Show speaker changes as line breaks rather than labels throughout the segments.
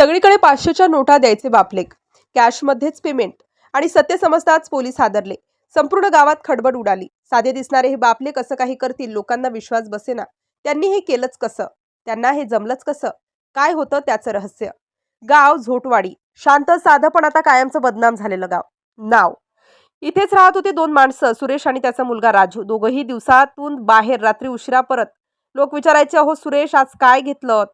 सगळीकडे पाचशेच्या नोटा द्यायचे बापलेक. कॅशमध्येच पेमेंट. आणि सत्य समजताच पोलीस हादरले. संपूर्ण गावात खडबड उडाली. साधे दिसणारे हे बापले कसं काही करतील लोकांना विश्वास बसेना. त्यांनी हे केलंच कसं? त्यांना हे जमलंच कसं? काय होतं त्याचं रहस्य? गाव झोटवाडी. शांत साधं पण आता कायमचं बदनाम झालेलं गाव. नाव. इथेच राहत होते दोन माणसं सुरेश आणि त्याचा मुलगा राजू. दोघंही दिवसातून बाहेर रात्री उशिरा परत. लोक विचारायचे अहो सुरेश आज काय घेतलं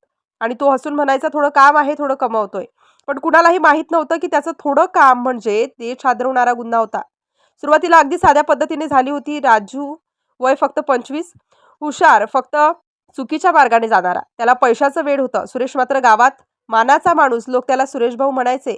आणि तो हसून म्हणायचा थोडं काम आहे थोडं कमवतोय. पण कुणालाही माहीत नव्हतं की त्याचं थोडं काम म्हणजे देश छादरवणारा गुन्हा होता. सुरुवातीला अगदी साध्या पद्धतीने झाली होती राजू वय फक्त पंचवीस. हुशार फक्त चुकीच्या मार्गाने जाणारा. त्याला पैशाचं वेळ होतं. सुरेश मात्र गावात मानाचा माणूस. लोक त्याला सुरेश भाऊ म्हणायचे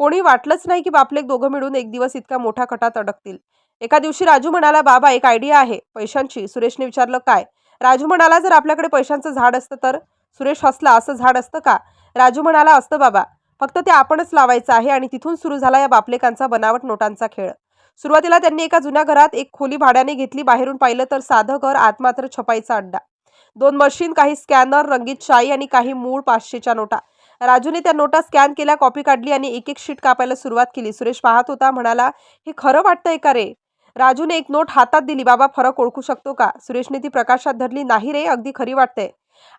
कोणी वाटलंच नाही की बापलेक दोघं मिळून एक दिवस इतका मोठा कटात अडकतील. एका दिवशी राजू म्हणाला बाबा एक आयडिया आहे पैशांची. सुरेशने विचारलं काय? राजू म्हणाला जर आपल्याकडे पैशांचं झाड असतं तर? सुरेश हसला असं झाड असतं का? राजू म्हणाला असतं बाबा. फक्त ते आपणच लावायचं आहे आणि तिथून सुरू झाला या बापलेकांचा बनावट नोटांचा खेळ. सुरुवातीला त्यांनी एका जुन्या घरात एक खोली भाड्याने घेतली. बाहेरून पाहिलं तर साधं घर आत मात्र छपाईचा अड्डा. दोन मशीन काही स्कॅनर रंगीत शाई आणि काही मूळ पाचशेच्या नोटा. राजूने त्या नोटा स्कॅन केल्या कॉपी काढली आणि एक एक शीट कापायला सुरुवात केली. सुरेश पाहत होता म्हणाला हे खरं वाटतंय का रे? राजूने एक नोट हातात दिली बाबा फरक ओळखू शकतो का? सुरेशने ती प्रकाशात धरली नाही रे अगदी खरी वाटते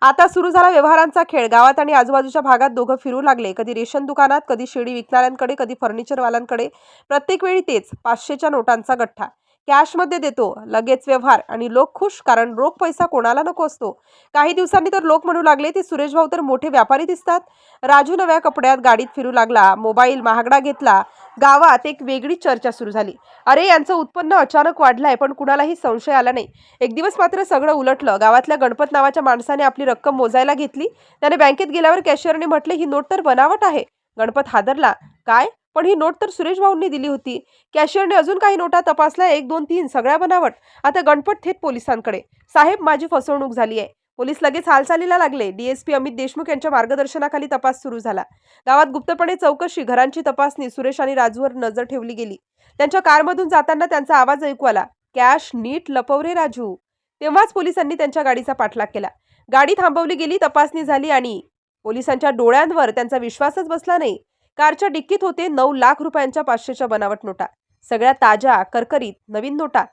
आता सुरू झाला व्यवहारांचा खेळ. गावात आणि आजूबाजूच्या भागात दोघं फिरू लागले. कधी रेशन दुकानात कधी शेळी विकणाऱ्यांकडे कधी फर्निचरवाल्यांकडे प्रत्येक वेळी तेच पाचशेच्या नोटांचा गठ्ठा. कॅशमध्ये देतो. लगेच व्यवहार आणि लोक खुश कारण रोख पैसा कोणाला नको असतो. काही दिवसांनी तर लोक म्हणू लागले ते सुरेश भाऊ तर मोठे व्यापारी दिसतात. राजू नव्या कपड्यात गाडीत फिरू लागला मोबाईल महागडा घेतला. गावात एक वेगळी चर्चा सुरू झाली. अरे यांचं उत्पन्न अचानक वाढलंय पण कुणालाही संशय आला नाही. एक दिवस मात्र सगळं उलटलं. गावातल्या गणपत नावाच्या माणसाने आपली रक्कम मोजायला घेतली. त्याने बँकेत गेल्यावर कॅशियरने म्हटले ही नोट तर बनावट आहे. गणपत हादरला. काय? पण ही नोट तर सुरेश भाऊंनी दिली होती. कॅशियरने अजून काही नोटा तपासल्या एक दोन तीन सगळ्या बनावट. आता गणपत थेट पोलिसांकडे. साहेब माझी फसवणूक झाली आहे. पोलीस लगेच हालचालीला लागले. डीएसपी अमित देशमुख यांच्या मार्गदर्शनाखाली तपास सुरू झाला. गावात गुप्तपणे चौकशी घरांची तपासणी सुरेश आणि राजूवर नजर ठेवली गेली. त्यांच्या कारमधून जाताना त्यांचा आवाज ऐकू आला. कॅश नीट लपव रे राजू. तेव्हाच पोलिसांनी त्यांच्या गाडीचा पाठलाग केला. गाडी थांबवली गेली तपासणी झाली आणि पोलिसांच्या डोळ्यांवर त्यांचा विश्वासच बसला नाही. कारच्या डिक्कीत होते नऊ लाख रुपयांच्या पाचशेच्या बनावट नोटा. सगळ्या ताज्या करकरीत नवीन नोटा.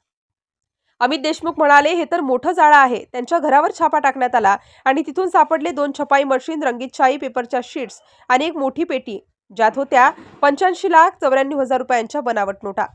अमित देशमुख म्हणाले हे तर मोठं जाळं आहे. त्यांच्या घरावर छापा टाकण्यात आला आणि तिथून सापडले दोन छपाई मशीन रंगीत शाई पेपरच्या शीट्स आणि एक मोठी पेटी ज्यात होत्या पंच्याऐंशी लाख चौऱ्याण्णव हजार रुपयांच्या बनावट नोटा.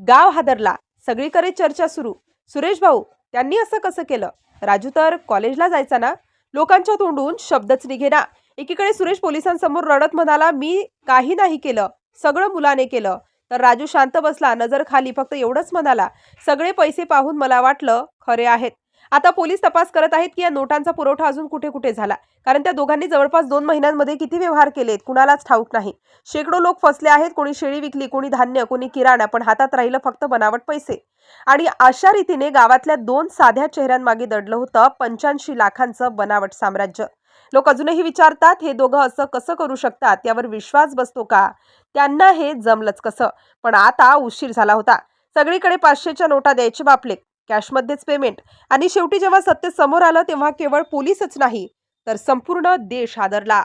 गाव हादरला. सगळीकडे चर्चा सुरू. सुरेश भाऊ त्यांनी असं कसं केलं? राजू तर कॉलेजला जायचा ना? लोकांच्या तोंडून शब्दच निघेना. एकीकडे सुरेश पोलिसांसमोर रडत म्हणाला मी काही नाही केलं सगळं मुलाने केलं. तर राजू शांत बसला नजर खाली फक्त एवढंच म्हणाला सगळे पैसे पाहून मला वाटलं खरे आहेत. आता पोलीस तपास करत आहेत की या नोटांचा पुरवठा अजून कुठे कुठे झाला? कारण त्या दोघांनी जवळपास दोन महिन्यांमध्ये किती व्यवहार केलेत कुणालाच ठाऊक नाही. शेकडो लोक फसले आहेत कोणी शेळी विकली कोणी धान्य कोणी किराणा पण हातात राहिलं फक्त बनावट पैसे. आणि अशा रीतीने गावातल्या दोन साध्या चेहऱ्यांमागे दडलं होतं पंच्याऐंशी लाखांचं बनावट साम्राज्य. लोक अजूनही विचारतात हे दोघं असं कसं करू शकतात? यावर विश्वास बसतो का? त्यांना हे जमलंच कसं? पण आता उशीर झाला होता. सगळीकडे पाचशेच्या नोटा द्यायचे बापले. कॅशमध्येच पेमेंट. आणि शेवटी जेव्हा सत्य समोर आलं तेव्हा केवळ पोलीसच नाही तर संपूर्ण देश आदरला